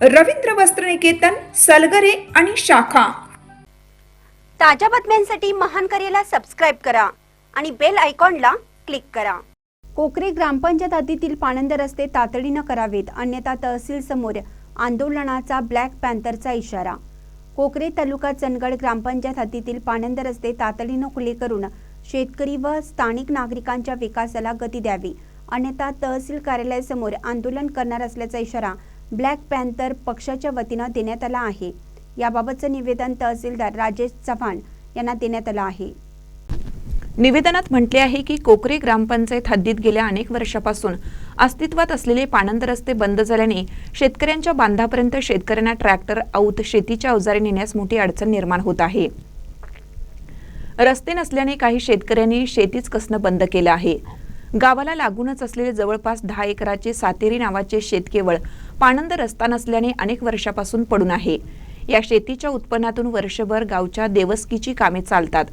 रवींद्र वस्त्रनिकेतन सलगरे आणि शाखा. ताज्या बातम्यांसाठी महान करेला सबस्क्राईब करा आणि बेल आयकॉनला क्लिक करा. कोकरे ग्रामपंचायत हद्दीतील पाणंद रस्ते तातडीनं करावेत अन्यथा तहसील समोर आंदोलनाचा ब्लॅक पॅन्थरचा इशारा. कोकरे तालुका चंदगड ग्रामपंचायत हद्दीतील पाणंद रस्ते तातडीनं खुले करून शेतकरी व स्थानिक नागरिकांच्या विकासाला गती द्यावी अन्यथा तहसील कार्यालयासमोर आंदोलन करणार असल्याचा इशारा ब्लॅक पॅन्थर पक्षाच्या वतीनं देण्यात आला आहे. याबाबतचं निवेदन तहसीलदार राजेश चव्हाण यांना देण्यात आलं आहे. निवेदनात म्हटले आहे की कोकरे ग्रामपंचायत हद्दीत गेल्या अनेक वर्षापासून अस्तित्वात असलेले पाणंद रस्ते बंद झाल्याने शेतकऱ्यांच्या बांधापर्यंत शेतकऱ्यांना ट्रॅक्टर औत शेतीच्या अवजारे नेण्यास मोठी अडचण निर्माण होत आहे. रस्ते नसल्याने काही शेतकऱ्यांनी शेतीच कसणं बंद केलं आहे. गावाला लागूनच असलेले जवळपास दहा एकराचे सातेरी नावाचे शेत केवळ पाणंद रस्ता नसल्याने अनेक वर्षापासून पडून आहे. या शेतीच्या उत्पन्नातून वर्षभर गावच्या देवस्कीची कामे चालतात.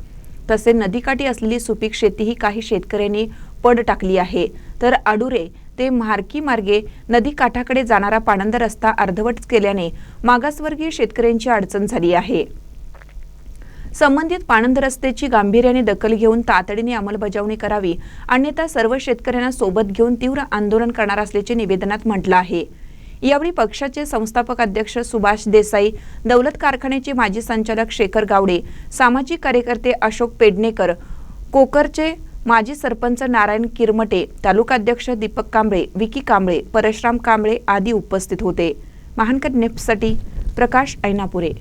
तसे नदीकाठी असलेली सुपीक शेती ही काही शेतकऱ्यांनी पड टाकली आहे. तर आडुरे ते म्हारकी मार्गे नदी काठाकडे जाणारा पाणंद रस्ता अर्धवट केल्याने मागासवर्गीय शेतकऱ्यांची अडचण झाली आहे. संबंधित पाणंद रस्त्याची गांभीर्याने दखल घेऊन तातडीने अंमलबजावणी करावी अन्यथा सर्व शेतकऱ्यांना सोबत घेऊन तीव्र आंदोलन करणार असल्याचे निवेदनात म्हटलं आहे. यावेळी पक्षाचे संस्थापक अध्यक्ष सुभाष देसाई दौलत कारखान्याचे माजी संचालक शेखर गावडे सामाजिक कार्यकर्ते अशोक पेडणेकर कोकरचे माजी सरपंच नारायण किरमटे तालुकाध्यक्ष दीपक कांबळे विकी कांबळे परशुराम कांबळे आदी उपस्थित होते. महानकर नेपसाठी प्रकाश ऐनापुरे.